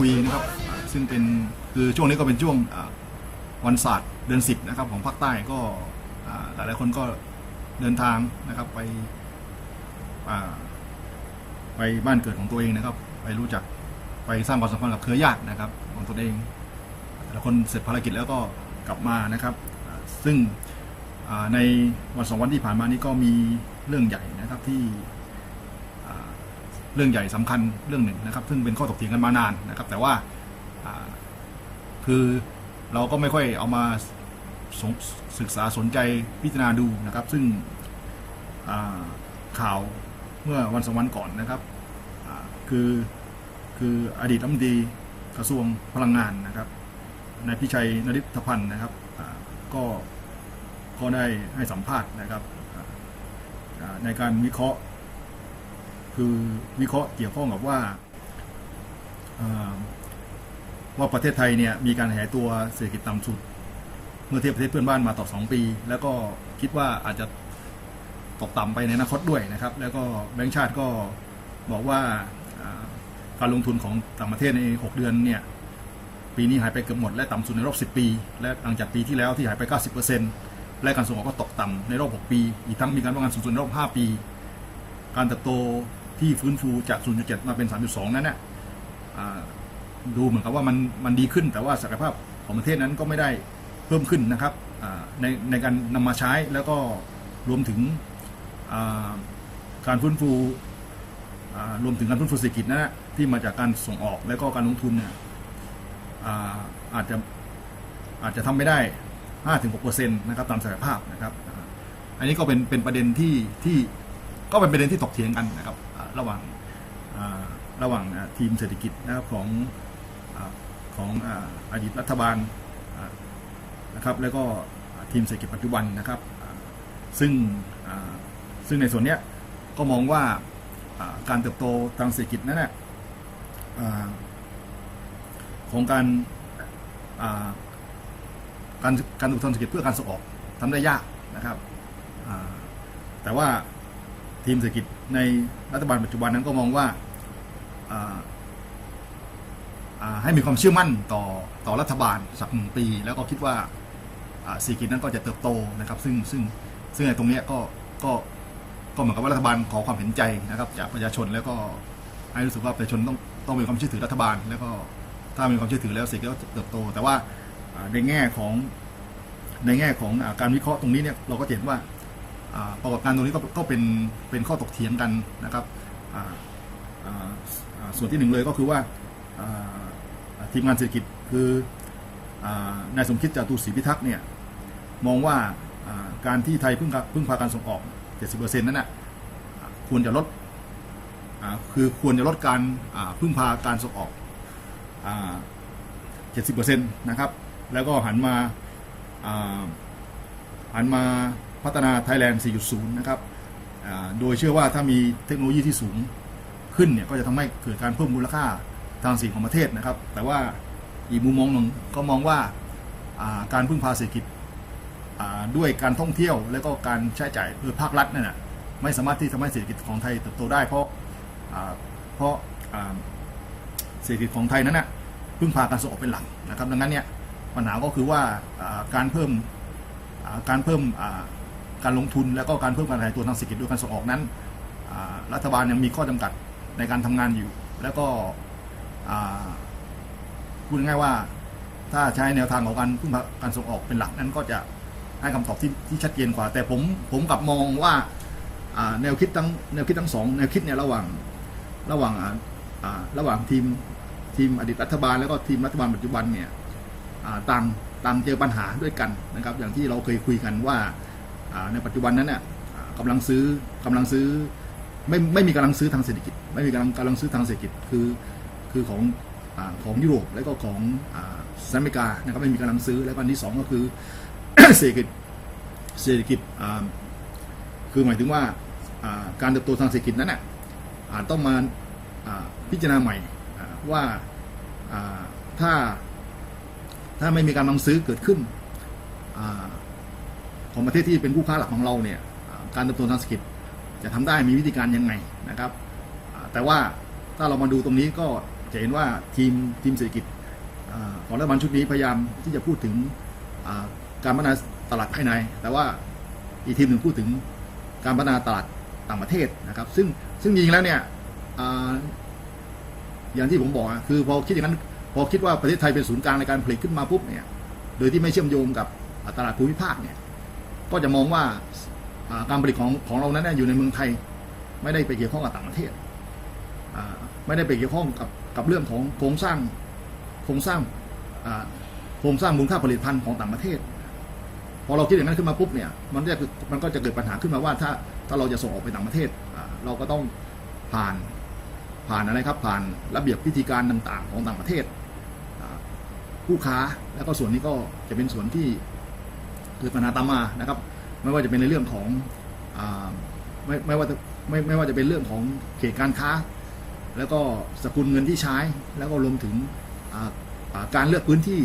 คุยนะครับ ซึ่งเป็นคือช่วงนี้ก็เป็นช่วงวันศาสตร์เดือนสิบนะครับ ของภาคใต้ก็อ่าหลายๆคนก็เดินทางนะครับไปไปบ้านเกิดของตัวเองนะครับ ไปรู้จักไปสร้างความสัมพันธ์กับเครือญาตินะครับ ของตัวเองแต่ละคนเสร็จภารกิจแล้วก็กลับมานะครับ ซึ่งในวันสองวันที่ผ่านมานี้ก็มีเรื่องใหญ่นะครับที่ เรื่องใหญ่สำคัญเรื่องหนึ่งนะครับ ซึ่งเป็นข้อถกเถียงกันมานานนะครับ แต่ว่าคือเราก็ไม่ค่อยเอามาศึกษาสนใจพิจารณาดูนะครับ ซึ่งข่าวเมื่อวันสองวันก่อนนะครับคือคืออดีตรัฐมนตรีกระทรวงพลังงานนะครับนายพิชัยนริธพันธ์นะครับก็ก็ได้ให้สัมภาษณ์นะครับในการวิเคราะห์ คือวิเคราะห์เกี่ยวข้องกับว่าว่าประเทศไทยเนี่ยมีการแหตัวเศรษฐกิจต่ำสุด เมื่อเทียบประเทศเพื่อนบ้านมาต่อ2ปี แล้วก็คิดว่าอาจจะตกต่ำไปในอนาคตด้วยนะครับ แล้วก็แบงก์ชาติก็บอกว่าอ่าการลงทุนของต่างประเทศใน 6 เดือนเนี่ยปีนี้หายไปเกือบหมดและต่ำสุดในรอบ 10 ปี และหลังจากปีที่แล้วที่หายไป 90%และการส่งออกก็ตกต่ำในรอบ 6 ปี อีกทั้งมีการว่างงานสูงสุดในรอบ 5 ปี การเติบโต ที่ฟื้นฟูจาก 0.7 มาเป็น 3.2 นั้นนี่ยอ่าดูเหมือนกับว่ามันมันดีขึ้น แต่ว่าศักยภาพของประเทศนั้นก็ไม่ได้เพิ่มขึ้นนะครับในในการนำมาใช้แล้วก็รวมถึงการฟื้นฟูรวมถึงการฟื้นฟูเศรษฐกิจนะ ที่มาจากการส่งออกและก็การลงทุนเนี่ยอาอาจจะอาจจะทำไม่ได้5-6%นต์นะครับตามศักยภาพนะครับ อันนี้ก็เป็นเป็นประเด็นที่ที่ก็เป็นประเด็นที่ตกเถียงกันนะครับ ระหว่างระหว่างทีมเศรษฐกิจนะครับของอของอดีตรัฐบาลนะครับแล้วก็ทีมเศรษฐกิจปัจจุบันนะครับ ซึ่งซึ่งในส่วนนี้ก็มองว่าการเติบโตทางเศรษฐกิจนั้นนะของการการการดูทางเศรษฐกิจเพื่อการส่งออกทำได้ยากนะครับแต่ว่า ทีมเศรษฐกิจในรัฐบาลปัจจุบันนั้นก็มองว่าาาให้มีความเชื่อมั่นต่อต่อรัฐบาลสักหนึ่งปี แล้วก็คิดว่าเศรษฐกิจนั้นก็จะเติบโตนะครับ ซึ่งซึ่งซึ่งในตรงนี้ก็ก็ก็เหมือนกับว่ารัฐบาลขอความเห็นใจนะครับ จากประชาชนแล้วก็ให้รู้สึกว่าประชาชนต้องต้องมีความเชื่อถือรัฐบาล แล้วก็ถ้ามีความเชื่อถือแล้วเศรษฐกิจก็เติบโต แต่ว่าในแง่ของในแง่ของอาการวิเคราะห์ตรงนี้เนี่ยเราก็เห็นว่า ปรากฏการตรงนี้ก็ก็เป็นเป็นข้อตกเถียงกันนะครับส่วนที่หนึ่งเลยก็คือว่าทีมงานเศรษฐกิจคือนายสมคิดจาตุศรีพิทักษ์เนี่ยมองว่าการที่ไทยพึ่งพึ่งพาการส่งออก 70%นั้นน่ะอ่าควรจะลดคือควรจะลดการพึ่งพาการส่งออกเจ็ดสิบเปอร์เซ็นะครับ แล้วก็หันมาหันมา พัฒนาไทยแลนด์ 4.0 นะครับโดยเชื่อว่าถ้ามีเทคโนโลยีที่สูงขึ้นเนี่ยก็จะทำให้เกิดการเพิ่มมูลค่าทางเศรษฐกิจของประเทศนะครับ แต่ว่าอีกมุมมองหนึ่งก็มองว่าการพึ่งพาเศรษฐกิจด้วยการท่องเที่ยว และก็การใช้จ่ายเพื่อภาครัฐนั่นนะไม่สามารถที่ทำให้เศรษฐกิจของไทยเติบโตได้ เพราะาเพราะาเศรษฐกิจของไทยนั้นนะพึ่งพาการส่งออกเป็นหลักนะครับ ดังนั้นเนี่ยปัญหาก็คือว่าอาการเพิ่มาการเพิ่ม การลงทุนแล้วก็การเพิ่มการขยายตัวทางเศรษฐกิจด้วยการส่งออกนั้นรัฐบาลยังมีข้อจำกัดในการทำงานอยู่ แล้วก็พูดง่ายว่าถ้าใช้แนวทางของการพึ่งการส่งออกเป็นหลักนั้นก็จะให้คำตอบที่ที่ชัดเจนกว่า แต่ผมผมกลับมองว่าแนวคิดทั้งแนวคิดทั้งสองแนวคิดเนี่ยระหว่างระหว่างระหว่างทีมทีมอดีตรัฐบาลแล้วก็ทีมรัฐบาลปัจจุบันเนี่ยต่างต่างเจอปัญหาด้วยกันนะครับ อย่างที่เราเคยคุยกันว่า ในปัจจุบันนั้นเนี่ยอ่ากำลังซื้อกำลังซื้อไม่ไม่มีกำลังซื้อทางเศรษฐกิจ ไม่มีกำลังกำลังซื้อทางเศรษฐกิจคือคือของอของยุโรปแล้วก็ของอสหรัฐอเมริกานะครับไม่มีกำลังซื้อแล้วก็อันที่สองก็คือเศรษฐกิจเศรษฐกิจอ่าคือหมายถึงว่าการเติบโตทางเศรษฐกิจนั้นน่ะอาจต้องมาพิจารณาใหม่ว่าถ้าถ้าไม่มีการลังซื้อเกิดขึ้นอา ของประเทศที่เป็นผู้ค้าหลักของเราเนี่ยอ่าการเติบโตทางเศรษฐกิจจะทำได้มีวิธีการยังไงนะครับแต่ว่าถ้าเรามาดูตรงนี้ก็จะเห็นว่าทีมทีมเศรษฐกิจอของรัฐบาลชุดนี้พยายามที่จะพูดถึงการพัฒนาตลาดภายใน แต่ว่าอีกทีมหนึ่งพูดถึงการพัฒนาตลาดต่างประเทศนะครับ ซึ่งซึ่งจริงๆแล้วเนี่ยออย่างที่ผมบอกคือพอคิดอย่างนั้นพอคิดว่าประเทศไทยเป็นศูนย์กลางในการผลิตขึ้นมาปุ๊บเนี่ยโดยที่ไม่เชื่อมโยงกับตลาดภูมิภาคเนี่ย ก็จะมองว่าการผลิตของของเรานั้นเนยอยู่ในเมืองไทย ไม่ได้ไปเกี่ยวข้องกับต่างประเทศไม่ได้ไปเกี่ยวข้องกับกับเรื่องของโครงสร้างโครงสร้างโครงสร้างมูลค่าผลิตภัณฑ์ของต่างประเทศ พอเราคิดอย่างนั้นขึ้นมาปุ๊บเนี่ยมันจะมันก็จะเกิดปัญหาขึ้นมาว่าถ้าถ้าเราจะส่งออกไปต่างประเทศเราก็ต้องผ่านผ่านอะไรครับผ่านระเบียบพิธีการต่างๆ ของต่างประเทศผู้ค้าแล้วก็ส่วนนี้ก็จะเป็นส่วนที่ เกิดปัญหาตามมานะครับ ไม่ว่าจะเป็นในเรื่องของอไม่ไม่ว่าจะไม่ไม่ว่าจะเป็นเรื่องของเขตการค้า แล้วก็สกุลเงินที่ใช้ แล้วก็รวมถึงการเลือกพื้นที่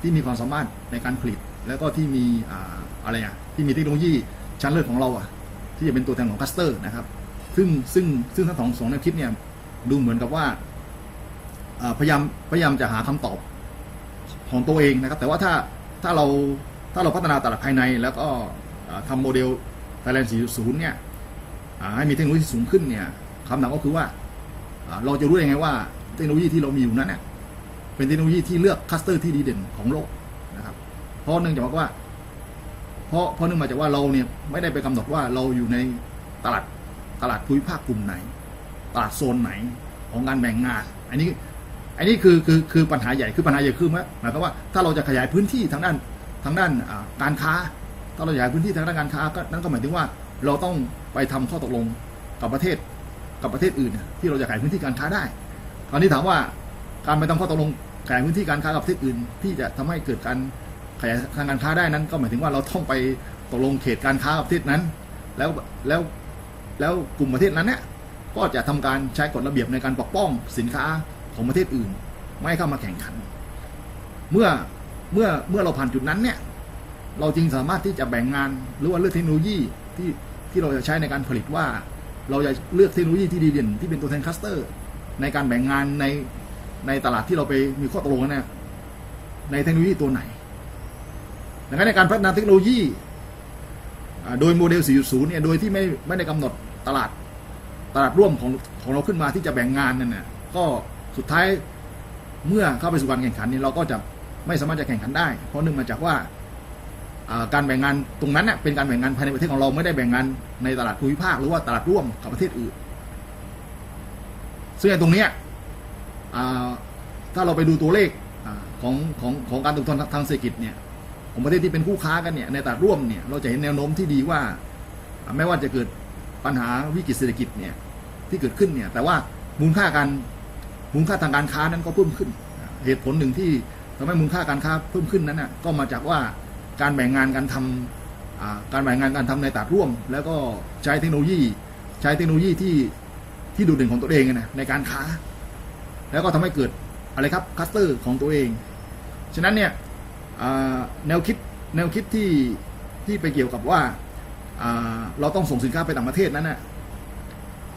ที่มีความสามารถในการผลิต แล้วก็ที่มีอ่าอะไรอะที่มีเทคโนโลยีชั้นเลิศของเราอะที่จะเป็นตัวแทนของคัสเตอร์นะครับ ซึ่งซึ่งซึ่งทั้งสองสองแนวคิดเนี่ยดูเหมือนกับว่าอ่าพยายามพยายามจะหาคำตอบของตัวเองนะครับ แต่ว่าถ้าถ้าเรา ถ้าเราพัฒนาตลาดภายในแล้วก็อ่าทำโมเดล Thailand 4.0 เนี่ยให้มีเทคโนโลยีสูงขึ้นเนี่ยคำถามก็คือว่าเราจะรู้ได้ไงว่าเทคโนโลยีที่เรามีอยู่นั้นเนี่ยเป็นเทคโนโลยีที่เลือกคัสเตอร์ที่ดีเด่นของโลกนะครับ เพราะเนื่องจากว่า เพราะเพราะเนื่องมาจากว่าเราเนี่ยไม่ได้ไปกำหนดว่าเราอยู่ในตลาดตลาดภูมิภาคกลุ่มไหน ตลาดโซนไหนของการแบ่งงาน อันนี้อันนี้คือคือคือปัญหาใหญ่คือปัญหาใหญ่คือหมายความว่าถ้าเราจะขยายพื้นที่ทางด้าน ทางด้านการค้า ถ้าเราขยายพื้นที่ทางด้านการค้าก็นั่นก็หมายถึงว่าเราต้องไปทำข้อตกลงกับประเทศกับประเทศอื่น ที่เราจะขยายพื้นที่การค้าได้คราวนี้ถามว่าการไปทำข้อตกลงขยายพื้นที่การค้ากับประเทศอื่น ที่จะทำให้เกิดการขยายทางการค้าได้นั้น ก็หมายถึงว่าเราต้องไปตกลงเขตการค้ากับประเทศนั้น แล้วแล้วแล้วกลุ่มประเทศนั้นเนี่ยก็จะทำการใช้กฎระเบียบในการปกป้องสินค้าของประเทศอื่น ไม่ให้เข้ามาแข่งขัน เมื่อ เมื่อเมื่อเราผ่านจุดนั้นเนี่ย เราจึงสามารถที่จะแบ่งงานหรือว่าเลือกเทคโนโลยีที่ที่เราจะใช้ในการผลิตว่า เราจะเลือกเทคโนโลยีที่ดีเด่นที่เป็นตัวแทนคัสเตอร์ ในการแบ่งงานในในตลาดที่เราไปมีข้อตกลงกันเนี่ยในเทคโนโลยีตัวไหนดังนั้นในการพัฒนาเทคโนโลยี โดยโมเดล 4.0 เนี่ย โดยที่ไม่ไม่ได้กำหนดตลาดตลาดร่วมของของเราขึ้นมาที่จะแบ่งงานนั่นน่ะก็สุดท้ายเมื่อเข้าไปสู่การแข่งขันนี่เราก็จะ ไม่สามารถจะแข่งขันได้ เพราะเนื่องมาจากว่าการแบ่งงานตรงนั้นเป็นการแบ่งงานภายในประเทศของเราไม่ได้แบ่งงานในตลาดภูมิภาคหรือว่าตลาดร่วมกับประเทศอื่น ซึ่งตรงนี้ถ้าเราไปดูตัวเลขอของของของการลงทุนทางเศรษฐกิจเนี่ยของประเทศที่เป็นคู่ค้ากันเนี่ยในตลาดร่วมเนี่ยเราจะเห็นแนวโน้มที่ดีว่าอ่าไม่ว่าจะเกิดปัญหาวิกฤตเศรษฐกิจเนี่ยที่เกิดขึ้นเนี่ยแต่ว่ามูลค่าการมูลค่าทางการค้านั้นก็เพิ่มขึ้น เหตุผลหนึ่งที่ ทำให้มูลค่าการค้าเพิ่มขึ้นนั้นน่ะก็มาจากว่าการแบ่งงานการทำอ่าการแบ่งงานการทำในตลาดร่วม แล้วก็ใช้เทคโนโลยี ใช้เทคโนโลยีที่ที่ดูเด่นของตัวเองนะในการค้า แล้วก็ทำให้เกิดอะไรครับคัสเตอร์ของตัวเอง ฉะนั้นเนี่ยแนวคิดแนวคิดที่ที่ไปเกี่ยวกับว่าเราต้องส่งสินค้าไปต่างประเทศนั้นนะ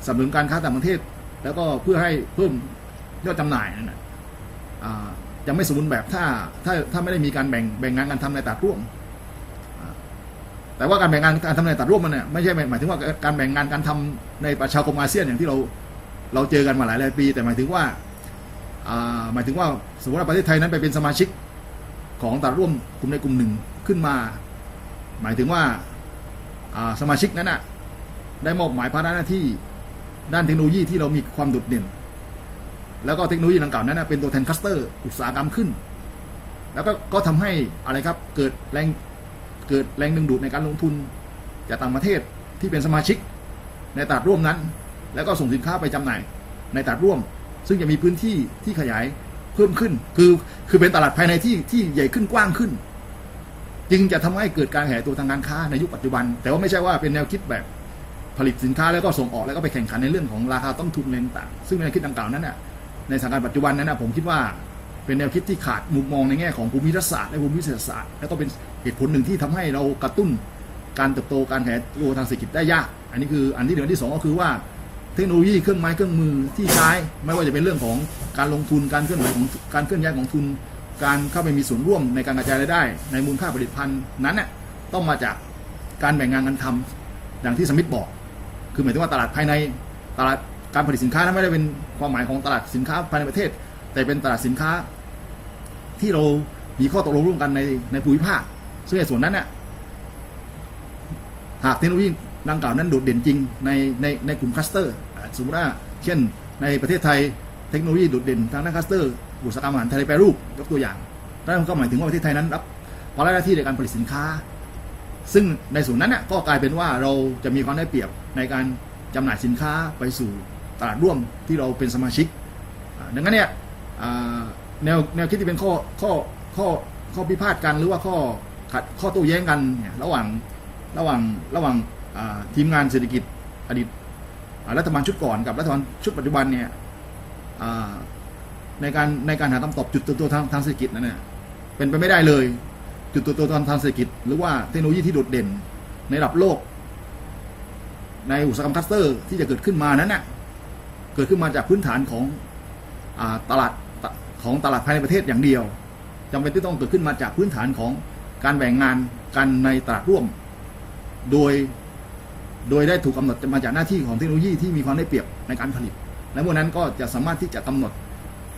สนับสนุนการค้าต่างประเทศ แล้วก็เพื่อให้เพิ่มยอดจำหน่ายนั่นนะ จะไม่สมบูรณ์แบบถ้าถ้าถ้าไม่ได้มีการแบ่งแบ่งงานการทำในตลาดร่วม แต่ว่าการแบ่งงานการทำในตลาดร่วมมันเนี่ยไม่ใช่หมายถึงว่าการแบ่งงานการทำในประชาคมอาเซียนอย่างที่เราเราเจอกันมาหลายหลายปี แต่หมายถึงว่าอ่าหมายถึงว่าสมมติว่าประเทศไทยนั้นไปเป็นสมาชิกของตลาดร่วมกลุ่มในกลุ่มหนึ่งขึ้นมา หมายถึงว่าอ่าสมาชิกนั้นน่ะได้มอบหมายภาระหน้าที่ด้านเทคโนโลยีที่เรามีความโดดเด่น แล้วก็เทคโนโลยีดังกล่าวนั้นเป็นตัวแทนคัสเตอร์อุตสาหกรรมขึ้น แล้วก็ก็ทำให้อะไรครับเกิดแรงเกิดแรงดึงดูดในการลงทุนจากต่างประเทศที่เป็นสมาชิกในตลาดร่วมนั้น แล้วก็ส่งสินค้าไปจำหน่ายในตลาดร่วม ซึ่งจะมีพื้นที่ที่ขยายเพิ่มขึ้น คือคือเป็นตลาดภายในที่ที่ใหญ่ขึ้นกว้างขึ้น จึงจะทำให้เกิดการขยายตัวทางการค้าในยุคปัจจุบัน แต่ว่าไม่ใช่ว่าเป็นแนวคิดแบบผลิตสินค้าแล้วก็ส่งออกแล้วก็ไปแข่งขันในเรื่องของราคาต้นทุนอะไรต่างซึ่งแนวคิดดังกล่าวนั้นน่ะ ในสถานการณ์ปัจจุบันนั้นนะผมคิดว่าเป็นแนวคิดที่ขาดมุมมองในแง่ของภูมิรัฐศาสตร์และภูมิเศรษฐศาสตร์แล้วก็เป็นเหตุผลหนึ่งที่ทำให้เรากระตุ้นการเติบโตการขยายตัวทางเศรษฐกิจได้ยาก อันนี้คืออันที่หนึ่งที่สองก็คือว่าเทคโนโลยีเครื่องไม้เครื่องมือที่ใช้ ไม่ว่าจะเป็นเรื่องของการลงทุนการเคลื่อนไหวของการเคลื่อนย้ายของทุน การเข้าไปมีส่วนร่วมในการกระจายรายได้ ในมูลค่าผลิตภัณฑ์นั้นน่ะต้องมาจากการแบ่งงานกันทำอย่างที่สมิธบอก คือหมายถึงว่าตลาดภายในตลาด การผลิตสินค้านั้นไม่ได้เป็นความหมายของตลาดสินค้าภายในประเทศ แต่เป็นตลาดสินค้า ที่เรามีข้อตกลงร่วมกันในในภูมิภาคซึ่งในส่วนนั้นเนี่ยหากเทคโนโลยีดังกล่าวนั้นโดดเด่นจริงในในในกลุ่มคัสเตอร์สมมติว่าเช่นในประเทศไทยเทคโนโลยีโดดเด่นทางด้านคัสเตอร์อุตสาหกรรมอาหารไทยแปรรูปยกตัวอย่างนั่นก็หมายถึงว่าประเทศไทยนั้นรับภาระหน้าที่ในการผลิตสินค้า ซึ่งในส่วนนั้นเนี่ยก็กลายเป็นว่าเราจะมีความได้เปรียบในการจำหน่ายสินค้าไปสู่ ตลาดร่วมที่เราเป็นสมาชิกดังนั้นเนี่ยแนวแนวคิดที่เป็นข้อข้อข้อข้อพิพาทกันหรือว่าข้อขัดข้อโต้แย้งกันเนี่ยระหว่างระหว่างระหว่างทีมงานเศรษฐกิจอดีตรัฐบาลชุดก่อนกับรัฐบาลชุดปัจจุบันเนี่ยในการในการหาคำตอบจุดตัวตัวทางทางเศรษฐกิจนั้นเนี่ยเป็นไปไม่ได้เลย จุดตัวตัวตนทางเศรษฐกิจ หรือว่าเทคโนโลยีที่โดดเด่นในระดับโลก ในอุตสาหกรรมคัสเตอร์ที่จะเกิดขึ้นมานั้นน่ะ กิดขึ้นมาจากพื้นฐานของอตลาดของตลาดภายในประเทศอย่างเดียวจำเป็นที่ต้องเกิดขึ้นมาจากพื้นฐานของการแบ่งงานกันในตลาดร่วม โดยโดยได้ถูกกำหนดมาจากหน้าที่ของเทคโนโลยีที่มีความได้เปรียบในการผลิต และพวกนั้นก็จะสามารถที่จะกำหนด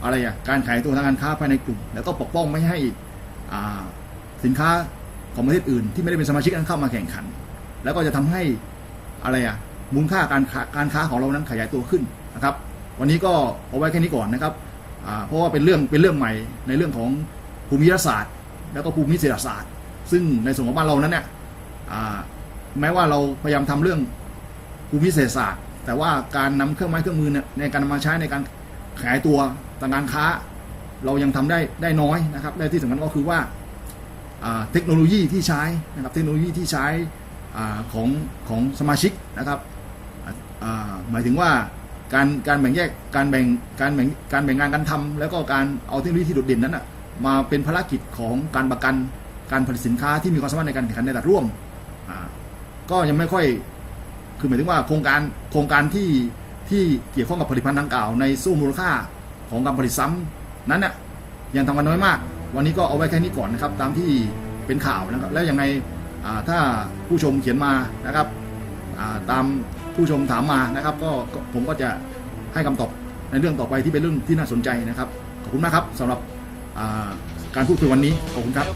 อะไรอะการขายตัวทางการค้าภายในกลุ่ม แล้วก็ปกป้องไม่ให้สินค้าของประเทศอื่น ที่ไม่ได้เป็นสมาชิกนั้นเข้ามาแข่งขัน แล้วก็จะทำให้อะไรอะมูลค่าการค้าการค้าของเรานั้นขยายตัวขึ้น นะครับ วันนี้ก็เอาไว้แค่นี้ก่อนนะครับเพราะว่าเป็นเรื่องเป็นเรื่องใหม่ในเรื่องของภูมิรัศาสตร์ แล้วก็ภูมิเศรษฐศาสตร์ ซึ่งในส่วนของบ้านเรานั้นเนี่ยแม้ว่าเราพยายามทำเรื่องภูมิเศรษฐศาสตร์ แต่ว่าการนำเครื่องไม้เครื่องมือเนี่ยในการนำมาใช้ในการขายตัวทางการค้า เรายังทำได้ได้น้อยนะครับและที่สำคัญก็คือว่าเทคโนโลยีที่ใช้นะครับเทคโนโลยีที่ใช้อของของสมาชิกนะครับหมายถึงว่า การการแบ่งแยกการแบ่งการแบ่งการแบ่งงานการทำแล้วก็การเอาเทคโนโลยีที่โดดเด่นนั้นนะมาเป็นภารกิจของการประกันการผลิตสินค้าที่มีความสามารถในการแข่งขันในตลาดร่วมอ่าก็ยังไม่ค่อยคือหมายถึงว่าโครงการโครงการที่ที่เกี่ยวข้องกับผลิตภัณฑ์ดังกล่าวในสู้มูลค่าของการผลิตซ้ำนั้นน่ะยังทำกันน้อยมาก วันนี้ก็เอาไว้แค่นี้ก่อนนะครับ ตามที่เป็นข่าวนะครับแล้วยังไงถ้าผู้ชมเขียนมานะครับาตาม ผู้ชมถามมานะครับ ก็ผมก็จะให้คำตอบในเรื่องต่อไปที่เป็นเรื่องที่น่าสนใจนะครับ ขอบคุณมากครับสำหรับการพูดคุยวันนี้ขอบคุณครับ